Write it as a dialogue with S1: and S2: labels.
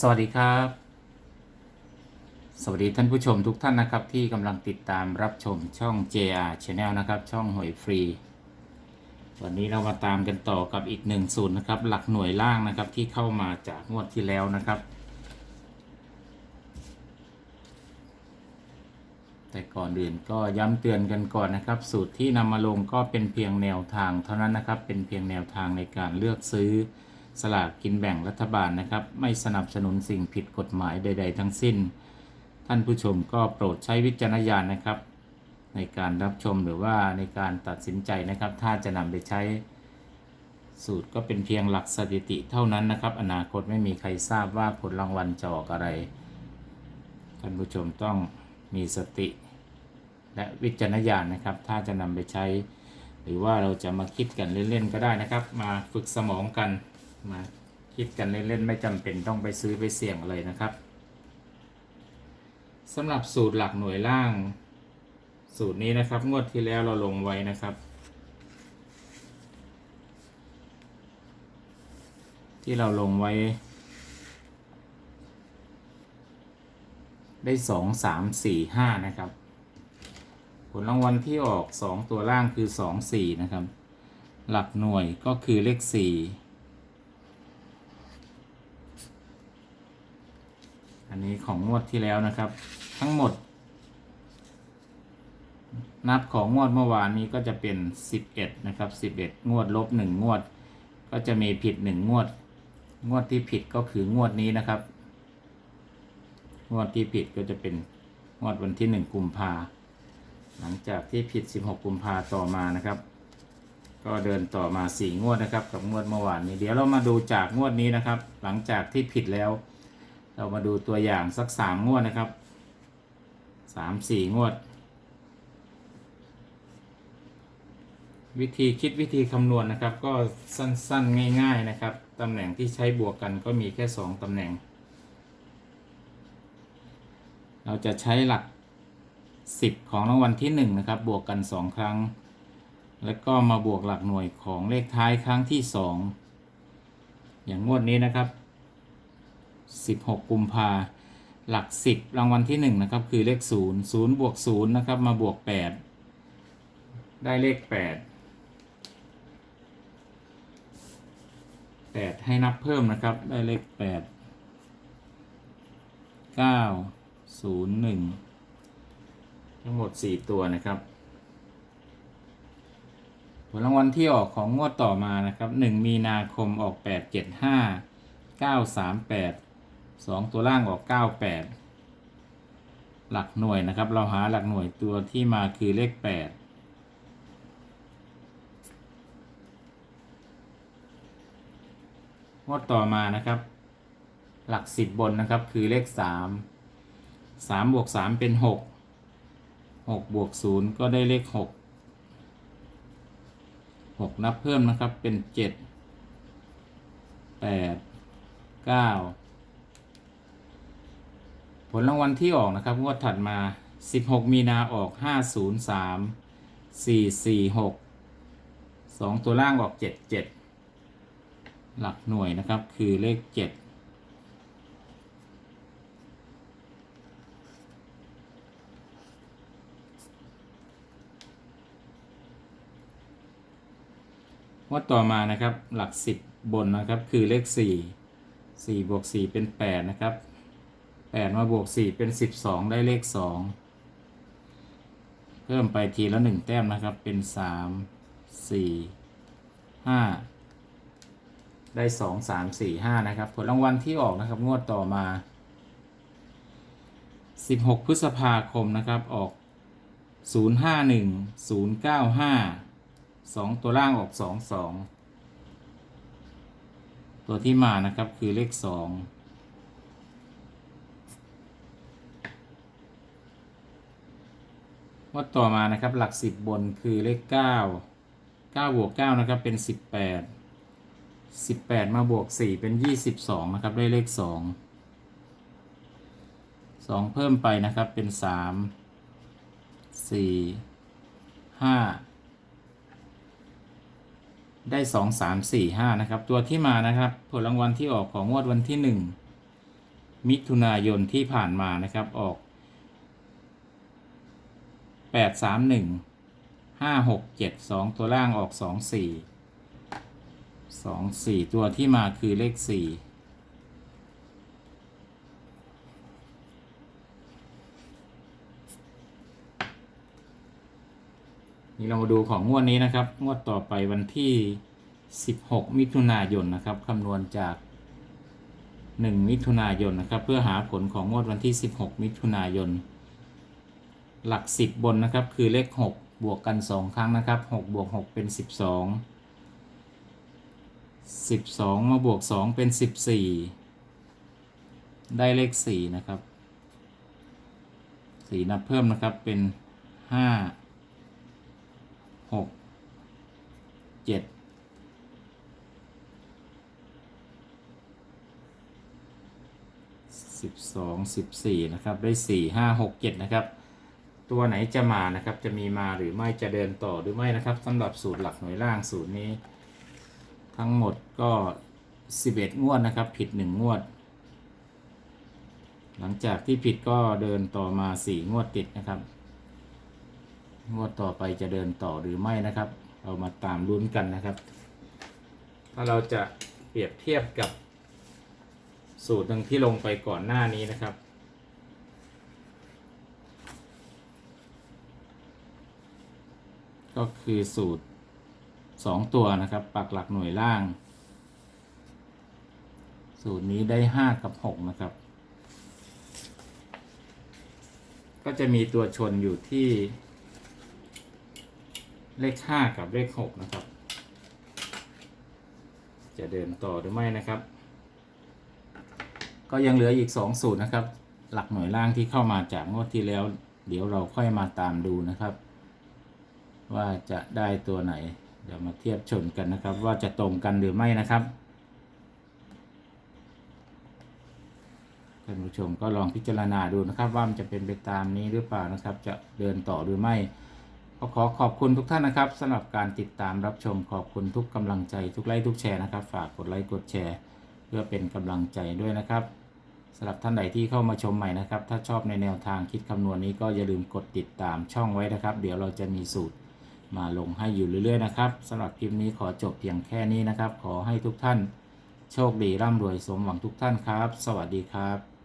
S1: สวัสดีครับ สวัสดีท่านผู้ชมทุกท่านนะครับ ที่กำลังติดตามรับชมช่อง JR Channel นะครับ ช่องหวยฟรี วันนี้เรามาตามกันต่อกับอีกหนึ่งศูนย์นะครับ หลักหน่วยล่างนะครับที่เข้ามาจากงวดที่แล้วนะครับ แต่ก่อนอื่นก็ย้ำเตือนกันก่อนนะครับ สูตรที่นำมาลงก็เป็นเพียงแนวทางเท่านั้นนะครับ เป็นเพียงแนวทางในการเลือกซื้อ สลากกินแบ่งรัฐบาลนะครับ ไม่สนับสนุนสิ่งผิดกฎหมายใด ๆ ทั้งสิ้น ท่านผู้ชมก็โปรดใช้วิจารณญาณนะครับ ในการรับชมหรือว่าในการตัดสินใจนะครับ ถ้าจะนำไปใช้ สูตรก็เป็นเพียงหลักสถิติเท่านั้นนะครับ อนาคตไม่มีใครทราบว่าผลรางวัลจะออกอะไร ท่านผู้ชมต้องมีสติ และวิจารณญาณนะครับ ถ้าจะนำไปใช้ หรือว่าเราจะมาคิดกันเล่นๆก็ได้นะครับ มาฝึกสมองกัน มาคิดกันเล่นๆไม่จำเป็นต้องไปซื้อไปเสี่ยงอะไรนะครับสำหรับสูตรหลักหน่วยล่าง สูตรนี้นะครับ งวดที่แล้วเราลงไว้นะครับ ที่เราลงไว้ ได้สองสามสี่ห้านะครับ ผลรางวัลที่ออกสองตัวล่างคือสองสี่นะครับ หลักหน่วยก็คือเลขสี่ นนี้ของงวดที่แล้วนะครับ ทั้งหมด นับของงวดเมื่อวานนี้ก็จะเป็น 11 นะครับ 11 งวดลบ 1 งวด ก็จะมีผิด 1 งวด งวดที่ผิดก็คืองวดนี้นะครับ งวดที่ผิดก็จะเป็นงวดวันที่ 1 กุมภาหลังจากที่ผิด 16 กุมภาต่อมานะครับก็เดินต่อมา 4 งวดนะครับ กับงวดเมื่อวานนี้ เดี๋ยวเรามาดูจากงวดนี้นะครับ หลังจากที่ผิดแล้ว เรามาดูตัวอย่างสัก3งวดนะครับ3 4งวด วิธีคิดวิธีคำนวณนะครับ ก็สั้นๆง่าย ๆนะครับตำแหน่งที่ใช้บวกกันก็มีแค่2ตำแหน่ง เราจะใช้หลัก 10 ของรางวัลที่1นะครับบวกกัน 2 ครั้ง แล้วก็มาบวกหลักหน่วยของเลขท้ายครั้งที่ 2 อย่างงวดนี้นะครับ 16 กุมภาหลัก 10 รางวัลที่ 1 นะครับ คือเลข 0 0 บวก 0 นะครับ มาบวก 8 ได้เลข 8 8 ให้นับเพิ่มนะครับ ได้เลข 8 9 0 1 ทั้งหมด 4 ตัวนะครับผลรางวัลที่ออกของงวดต่อมานะครับ 1 มีนาคมออก 8 7 5 9 3 8 2ตัวล่างออก98หลักหน่วยนะครับ เราหาหลักหน่วยตัวที่มาคือเลข8งวดต่อมานะครับ หลัก10บนนะครับคือเลข3 3บวก3เป็น6 6บวก0ก็ได้เลข6 6นับเพิ่มนะครับเป็น7 8 9 ผลรางวัลที่ออกนะครับงวดถัดมา 16 มีนาออก 503 446 2 ตัวล่างออก 77 หลักหน่วยนะครับคือเลข7งวดต่อมานะครับหลัก 10 บนนะครับคือเลข 4 4บวก4เป็น 8 นะครับ 8 มาบวก 4 เป็น 12 ได้เลข 2 เพิ่มไปทีละ 1 แต้มนะครับ เป็น 3 4 5 ได้ 2 3 4 5 นะครับ ผลรางวัลที่ออกนะครับ งวดต่อมา 16 พฤษภาคมนะครับ ออก 051 095 2 ตัวล่างออก 2 2 ตัวที่มานะครับคือเลข 2 วัดต่อมานะครับหลัก 10 บนคือเลข 9 9บวก9นะครับเป็น 18 18 มาบวก 4 เป็น 22 นะครับได้เลข 2 2 เพิ่มไปนะครับเป็น 3 4 5 ได้สองสามสี่ห้านะครับ ตัวที่มานะครับ ผลรางวัลที่ออกของงวดวันที่หนึ่งมิถุนายนที่ผ่านมานะครับออก แปดสามหนึ่งห้าหกเจ็ดสองตัวล่างออกสองสี่สองสี่ตัวที่มาคือเลขสี่นี่เรามาดูของงวดนี้นะครับ งวดต่อไปวันที่ 16 มิถุนายนนะครับคำนวณจาก 1 มิถุนายนนะครับ เพื่อหาผลของงวดวันที่ 16 มิถุนายน หลัก 10 บนนะครับ คือเลข 6 บวกกัน 2 ครั้งนะครับ 6 บวก 6 เป็น 12 12 มาบวก 2 เป็น 14 ได้เลข 4 นะครับ 4 นับเพิ่มนะครับเป็น 5 6 7สิบสองสิบสี่นะครับ ได้สี่ห้าหกเจ็ดนะครับ ตัวไหนจะมานะครับ จะมีมาหรือไม่จะเดินต่อหรือไม่นะครับสำหรับสูตรหลักหน่วยล่างสูตรนี้ ทั้งหมดก็สิบเอ็ดงวดนะครับ ผิดหนึ่งงวด หลังจากที่ผิดก็เดินต่อมาสี่งวดติดนะครับ งวดต่อไปจะเดินต่อหรือไม่นะครับ เรามาตามลุ้นกันนะครับ ถ้าเราจะเปรียบเทียบกับสูตรหนึ่งที่ลงไปก่อนหน้านี้นะครับ ก็คือสูตร 2 ตัวนะครับ ปักหลักหน่วยล่าง สูตรนี้ได้ 5 กับ 6 นะครับ ก็จะมีตัวชนอยู่ที่เลข 5 กับเลข 6 นะครับ จะเดินต่อหรือไม่นะครับ ก็ยังเหลืออีก 2 สูตรนะครับ หลักหน่วยล่างที่เข้ามาจากงวดที่แล้ว เดี๋ยวเราค่อยมาตามดูนะครับ ว่าจะได้ตัวไหน เดี๋ยวมาเทียบชนกันนะครับ ว่าจะตรงกันหรือไม่นะครับท่านผู้ชมก็ลองพิจารณาดูนะครับ ว่ามันจะเป็นไปตามนี้หรือเปล่านะครับ จะเดินต่อหรือไม่ก็ขอขอบคุณทุกท่านนะครับสำหรับการติดตามรับชมขอบคุณทุกกำลังใจทุกไลค์ทุกแชร์นะครับ ฝากกดไลค์กดแชร์ เพื่อเป็นกำลังใจด้วยนะครับสำหรับท่านใดที่เข้ามาชมใหม่นะครับ ถ้าชอบในแนวทางคิดคำนวณนี้ก็อย่าลืมกดติดตามช่องไว้นะครับ เดี๋ยวเราจะมีสูตร มาลงให้อยู่เรื่อย ๆ นะครับสำหรับคลิปนี้ขอจบเพียงแค่นี้นะครับ ขอให้ทุกท่านโชคดีร่ำรวยสมหวังทุกท่านครับ สวัสดีครับ